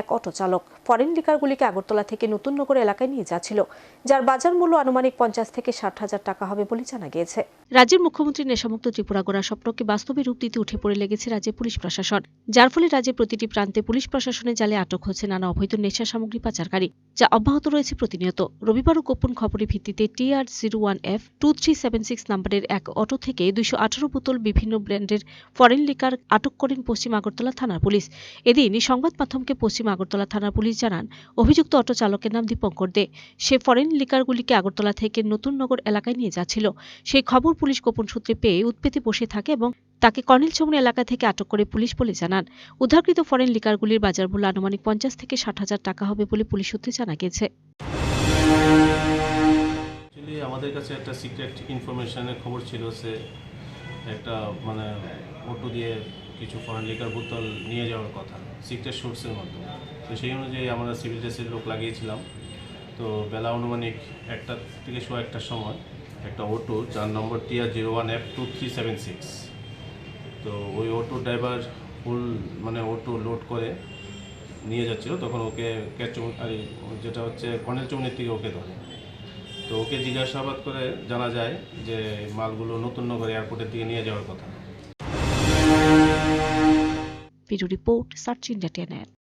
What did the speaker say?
এক অটো চালক ফরেন লিকারগুলিকে আগরতলা থেকে নতুন নগর এলাকায় নিয়ে যাচ্ছিল, যার বাজার মূল্য আনুমানিক পঞ্চাশ থেকে ষাট হাজার টাকা হবে বলে জানা গিয়েছে। রাজ্যের মুখ্যমন্ত্রী নেশামুক্ত ত্রিপুরা গড়ার স্বপ্নকে বাস্তবে রূপ দিতে উঠে পড়ে লেগেছে রাজ্যের পুলিশ প্রশাসন, যার ফলে রাজ্যের প্রতিটি প্রান্তে পুলিশ প্রশাসনের জালে আটক হচ্ছে নানা অবৈধ নেশা সামগ্রী পাচারকারী, যা অব্যাহত রয়েছে প্রতিনিয়ত। রবিবারও গোপন খবরের ভিত্তিতে T R zero one F two three seven six নাম্বারের এক অটো থেকে দুইশো আঠারো বোতল বিভিন্ন ব্র্যান্ডের ফরেন লিকার আটক করেন পশ্চিম আগরতলা থানার পুলিশ। এদিন সংবাদ মাধ্যমকে পশ্চিম আগরতলা থানার পুলিশ জানান, অভিযুক্ত অটো চালকের নাম দীপঙ্কর দে। সে ফরেন লিকারগুলিকে আগরতলা থেকে নতুন নগর এলাকায় নিয়ে যাচ্ছিল। সেই খবর পুলিশ গোপন সূত্রে পেয়ে উৎপেতে বসে থাকে এবং তাকে কর্নেল চৌমুন এলাকা থেকে আটক করে পুলিশ বলে জানান। উদ্ধারকৃত ফরেন লিকারগুলির বাজার মূল্য আনুমানিক পঞ্চাশ থেকে ষাট হাজার টাকা হবে বলে পুলিশ সূত্রে জানা গেছে। আমাদের কাছে একটা সিক্রেট ইনফরমেশনের খবর ছিল, সে একটা মানে অটো দিয়ে কিছু ফরেন লিকার বোতল নিয়ে যাওয়ার কথা সিক্রেট সোর্সের মাধ্যমে। তো সেই অনুযায়ী আমরা সিভিল ড্রেসের লোক লাগিয়েছিলাম। তো বেলা অনুমানিক একটা থেকে শো একটার সময় একটা অটো যার number T R zero one F two three seven six তো ওই অটো ড্রাইভার ফুল মানে অটো লোড করে নিয়ে যাচ্ছিল, তখন ওকে ক্যাচ যেটা হচ্ছে কর্নেল চৌনের থেকে ওকে ধরে। তো ওকে জিজ্ঞাসাবাদ করে জানা যায় যে মালগুলো নতুন নগর এয়ারপোর্টের দিকে নিয়ে যাওয়ার কথা। Video report Sachin internet.